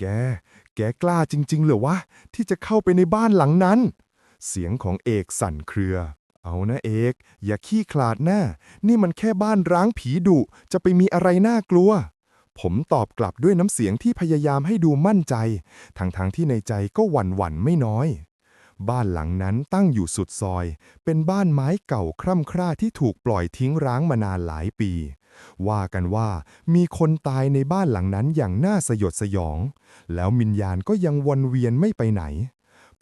แก แกกล้าจริงๆเหรอวะ ที่จะเข้าไปในบ้านหลังนั้น เสียงของเอกสั่นเครือ เอานะเอก อย่าขี้คลาดหน้า นี่มันแค่บ้านร้างผีดุ จะไปมีอะไรน่ากลัว ผมตอบกลับด้วยน้ำเสียงที่พยายามให้ดูมั่นใจ ทั้งๆที่ในใจก็หวั่นหวั่นๆไม่น้อย บ้านหลังนั้นตั้งอยู่สุดซอย เป็นบ้านไม้เก่าคร่ำคร่าที่ถูกปล่อยทิ้งร้างมานานหลายปี ว่ากันว่ามีคนตายในบ้านหลังนั้นอย่างน่าสยดสยอง แล้วมิญญาณก็ยังวนเวียนไม่ไปไหน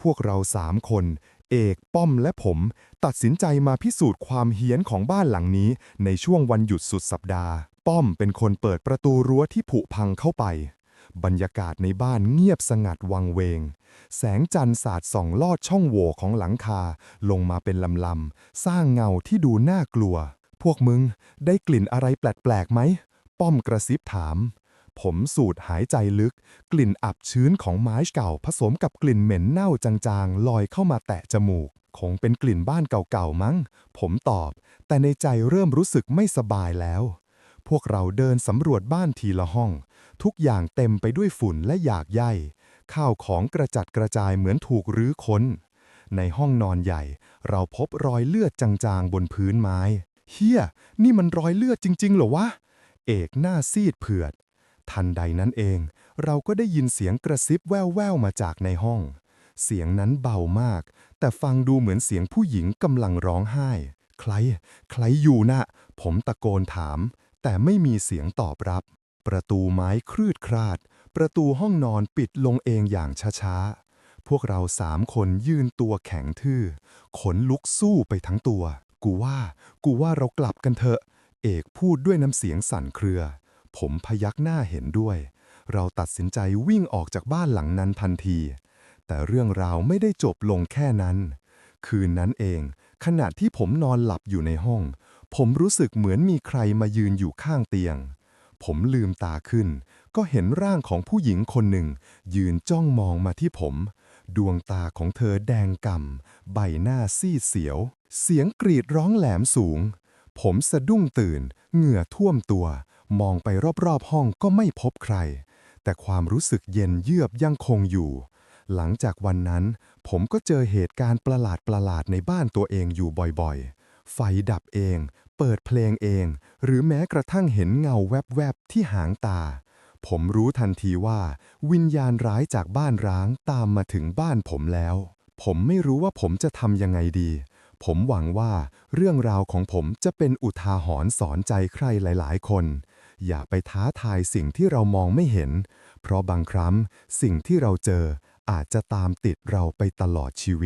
พวกเราสามคน เอกป้อมและผม ตัดสินใจมาพิสูจน์ความเฮี้ยนของบ้านหลังนี้ ในช่วงวันหยุดสุดสัปดาห์ ป้อมเป็นคนเปิดประตูรั้วที่ผุพังเข้าไป บรรยากาศในบ้านเงียบสงัดวังเวง แสงจันทร์สาดส่องลอดช่องโหว่ของหลังคา ลงมาเป็นลำลำๆ สร้างเงาที่ดูน่ากลัว พวกมึงได้กลิ่นอะไรแปลกๆไหม ป้อมกระซิบถาม ผมสูดหายใจลึก กลิ่นอับชื้นของไม้เก่าผสมกับกลิ่นเหม็นเน่าจางๆ ลอยเข้ามาแตะจมูก คงเป็นกลิ่นบ้านเก่าๆมั้ง ผมตอบ แต่ในใจเริ่มรู้สึกไม่สบายแล้ว พวกเราเดินสำรวจบ้านทีละห้อง ทุกอย่างเต็มไปด้วยฝุ่นและหยากใยข้าวของกระจัดกระจายเหมือนถูกรื้อค้น ในห้องนอนใหญ่ เราพบรอยเลือดจางๆบนพื้นไม้เฮียนี่มันรอยเลือดจริง ๆ เหรอวะ เอกหน้าซีดเผือด ทันใดนั้นเอง เราก็ได้ยินเสียงกระซิบแว่วๆมาจากในห้อง เสียงนั้นเบามาก แต่ฟังดูเหมือนเสียงผู้หญิงกำลังร้องไห้ ใคร ใครอยู่น่ะ ผมตะโกนถาม แต่ไม่มีเสียงตอบรับ ประตูไม้คลืดคลาด ประตูห้องนอนปิดลงเองอย่างช้าๆ พวกเราสามคนยืนตัวแข็งทื่อ ขนลุกสู้ไปทั้งตัว กูว่า กูว่าเรากลับกันเถอะ เอกพูดด้วยน้ำเสียงสั่นเครือ ผมพยักหน้าเห็นด้วย เราตัดสินใจวิ่งออกจากบ้านหลังนั้นทันที แต่เรื่องราวไม่ได้จบลงแค่นั้น คืนนั้นเอง ขณะที่ผมนอนหลับอยู่ในห้อง ผมรู้สึกเหมือนมีใครมายืนอยู่ข้างเตียง ผมลืมตาขึ้น ก็เห็นร่างของผู้หญิงคนหนึ่ง ยืนจ้องมองมาที่ผม ดวงตาของเธอแดงก่ำใบหน้าซีดเสียว เสียงกรีดร้องแหลมสูง ผมสะดุ้งตื่น เหงื่อท่วมตัว มองไปรอบๆห้องก็ไม่พบใคร แต่ความรู้สึกเย็นเยือกยังคงอยู่ หลังจากวันนั้น ผมก็เจอเหตุการณ์ประหลาดๆในบ้านตัวเองอยู่บ่อยๆ ไฟดับเอง เปิดเพลงเอง หรือแม้กระทั่งเห็นเงาแวบๆที่หางตา ผมรู้ทันทีว่า วิญญาณร้ายจากบ้านร้างตามมาถึงบ้านผมแล้ว ผมไม่รู้ว่าผมจะทำยังไงดี ผมหวังว่าเรื่องราวของผมจะเป็นอุทาหรณ์สอนใจใครหลายๆ คน อย่าไปท้าทายสิ่งที่เรามองไม่เห็น เพราะบางครั้งสิ่งที่เราเจออาจจะตามติดเราไปตลอดชีวิต